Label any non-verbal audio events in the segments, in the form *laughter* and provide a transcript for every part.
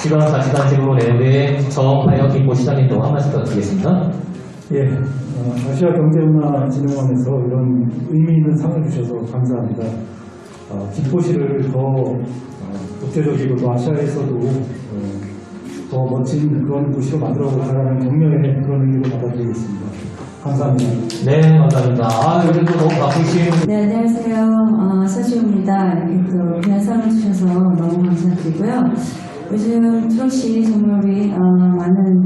시간 40단식으로 내는데 정하여 김모 시장님도 한 말씀 부탁드리겠습니다. 예, 어, 아시아 경제문화진흥원에서 이런 의미 있는 상을 주셔서 감사합니다. 어, 김포시를 더 어, 국제적이고 또 아시아에서도 어, 더 멋진 그런 도시로 만들어가라는 격려의 그런 의미로 받아들이겠습니다. 감사합니다. 네, 감사합니다. 아, 요즘도 너무 바쁘신 네, 안녕하세요. 어, 서지호입니다. 이렇게 또 귀한 상을 주셔서 너무 감사드리고요. 요즘 트롯이 정말 우리 어, 많은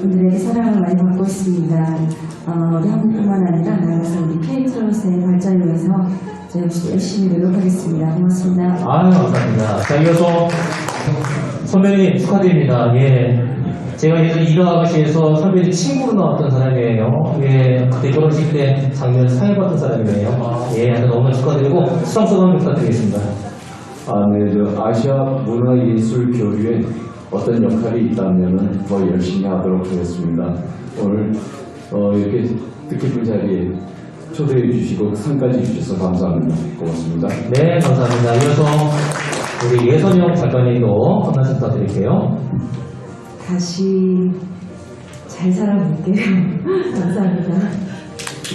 분들에게 사랑을 많이 받고 있습니다. 어, 우리 한국뿐만 아니라 나아가서 우리 K-트롯의 발전을 위해서 저 역시 열심히 노력하겠습니다. 고맙습니다. 아, 감사합니다. 자, 이어서 선배님 축하드립니다. 예. 제가 예전 이가아가씨에서 선배님 친구로 나왔던 사람이에요. 예. 그때 결혼식 때 장면 상을 받은 사람이에요. 예, 하여튼 너무 축하드리고 수상 소감 부탁드리겠습니다. 아, 네, 저 아시아 문화예술 교류에 어떤 역할이 있다면 더 열심히 하도록 하겠습니다. 오늘 어, 이렇게 뜻깊은 자리에 초대해 주시고 상까지 주셔서 감사합니다. 고맙습니다. 네, 감사합니다. 이어서 우리 예선영 작가님도 한 말씀 부탁드릴게요. 다시 잘 살아볼게요. *laughs* 감사합니다.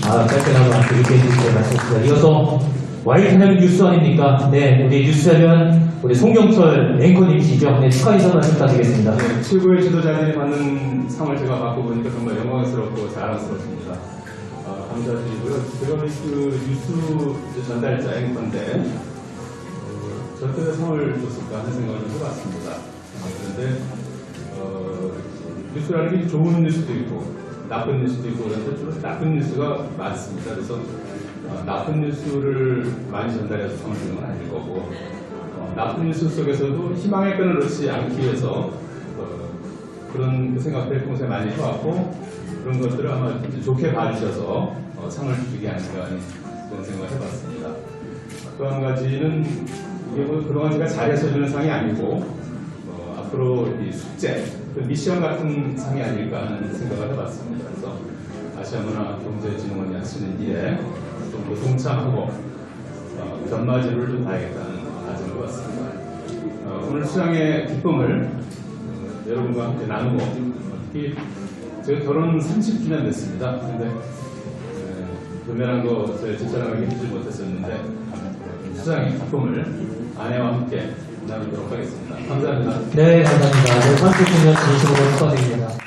아, 말씀 이렇게 해주시고 말씀드립니다. 이어서 와이트하면 뉴스 아닙니까? 네, 우리 뉴스 하면 우리 송경철 앵커님이시죠? 네, 축하 인사 말씀 부탁드리겠습니다. 네, 최고의 지도자들이 받는 상을 제가 받고 보니까 정말 영광스럽고 자랑스럽습니다. 어, 감사드리고요. 제가 그 뉴스 전달자 앵커인데 어, 저때 상을 줬을까 하는 생각을 좀 해봤습니다. 어, 그런데 어, 뉴스라는 게 좋은 뉴스도 있고 나쁜 뉴스도 있고 그런데 주로 나쁜 뉴스가 많습니다. 그래서 어, 나쁜 뉴스를 많이 전달해서 상을 주는 건 아닐 거고 어, 나쁜 뉴스 속에서도 희망의 끈을 놓지 않기 위해서 어, 그런 생각들을 평소에 많이 해왔고 그런 것들을 아마 좋게 봐주셔서 어, 상을 주기 아닌가 하는 그런 생각을 해봤습니다. 또 한 가지는 이게 뭐 그동안 제가 잘해서 주는 상이 아니고 어, 앞으로 이 숙제, 그 미션 같은 상이 아닐까 하는 생각을 해봤습니다. 그래서 아시아문화 경제진흥원이 하시는 일에 좀더 동참하고 어, 견마지를 좀 봐야겠다는 다짐을 해봤습니다. 어, 오늘 수양의 기쁨을 어, 여러분과 함께 나누고 어, 특히 제가 결혼 30주년 됐습니다. 근데 에, 변변한 거 저희 집사람에게 해주지 못했었는데 어, 수양의 기쁨을 아내와 함께 나누도록 하겠습니다. 감사합니다. 네, 감사합니다. 네, 30주년 진심으로 축하드립니다.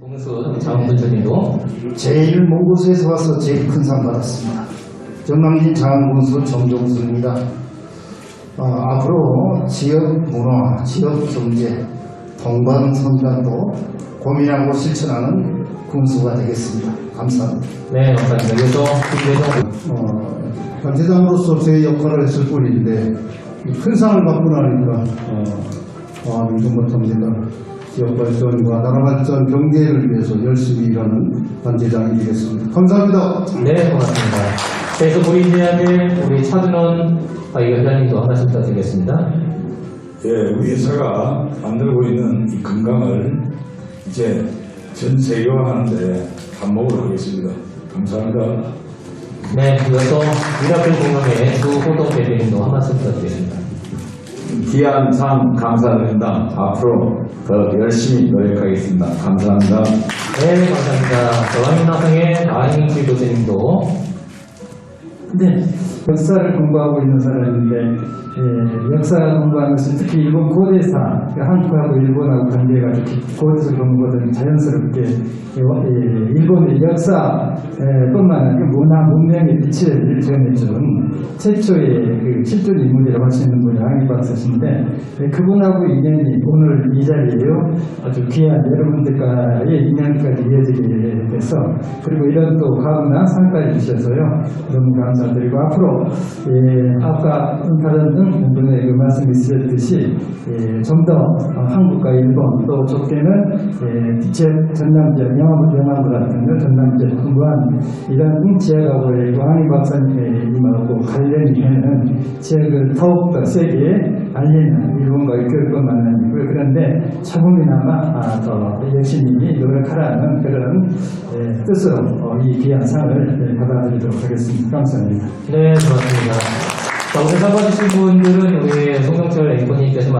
공수 장훈분처님도 제일 먼 곳에서 와서 제일 큰 상 받았습니다. 전남진 장군수 정종수입니다. 어, 앞으로 지역 문화, 지역 경제, 동반선단도 고민하고 실천하는 군수가 되겠습니다. 감사합니다. 네, 감사합니다. 이어서 김대성 어, 단체장으로서 제 역할을 했을 뿐인데 이큰 상을 받고 나니까 어, 아, 못합니다. 지역 발전과 나라 발전, 경제를 위해서 열심히 일하는 단체장이 되겠습니다. 감사합니다. 네, 고맙습니다. 그래서 보이해야 될 우리 차준원 회장님도 한 말씀 부탁드리겠습니다. 예, 우리 회사가 만들고 있는 이 건강을 이제 전 세계화하는데 한몫을 하겠습니다. 감사합니다. 네, 이어서 미라클 공연의 주호동 대표님도 한 말씀 부탁드리겠습니다. 귀한 상 감사드립니다. 앞으로 더 열심히 노력하겠습니다. 감사합니다. 네, 감사합니다. 저한민나상의 나인길 교수님도 네, 역사를 공부하고 있는 사람인데 예, 역사 공부하는 것은 특히 일본 고대사, 그 한국하고 일본하고 관계가 고대사 공부는 자연스럽게 예, 일본의 역사 예, 뿐만 아니라 문화 문명의 빛을 전해준 최초의 그 실존 인물이라고 할 수 있는 분이 항희 박사신데 예, 그분하고 인연이 오늘 이 자리에요. 아주 귀한 여러분들과의 인연까지 이어지게 돼서 그리고 이런 또 가운나 상까지 주셔서요. 너무 감사. 감사 드리고 앞으로 예, 아까 다른 분의 그 말씀이 있으셨듯이 예, 좀더 한국과 일본 또 좋게는 예, 제 전남 지역 영암 영암 같은 전남 지역 공부한 이런 지역하고의 왕희 박사님하고 관련이 있는 지역을 더욱더 세게 알리는 일본과 교육뿐만 아니고 그런데 조금이나마 아, 더 열심히 노력하라는 그런 예, 뜻으로 어, 이 귀한 상을 예, 받아들이도록 하겠습니다. 감사합니다. 네, 고맙습니다. 자, 오늘 사과주신 분들은 우리 송영철 앵커님께서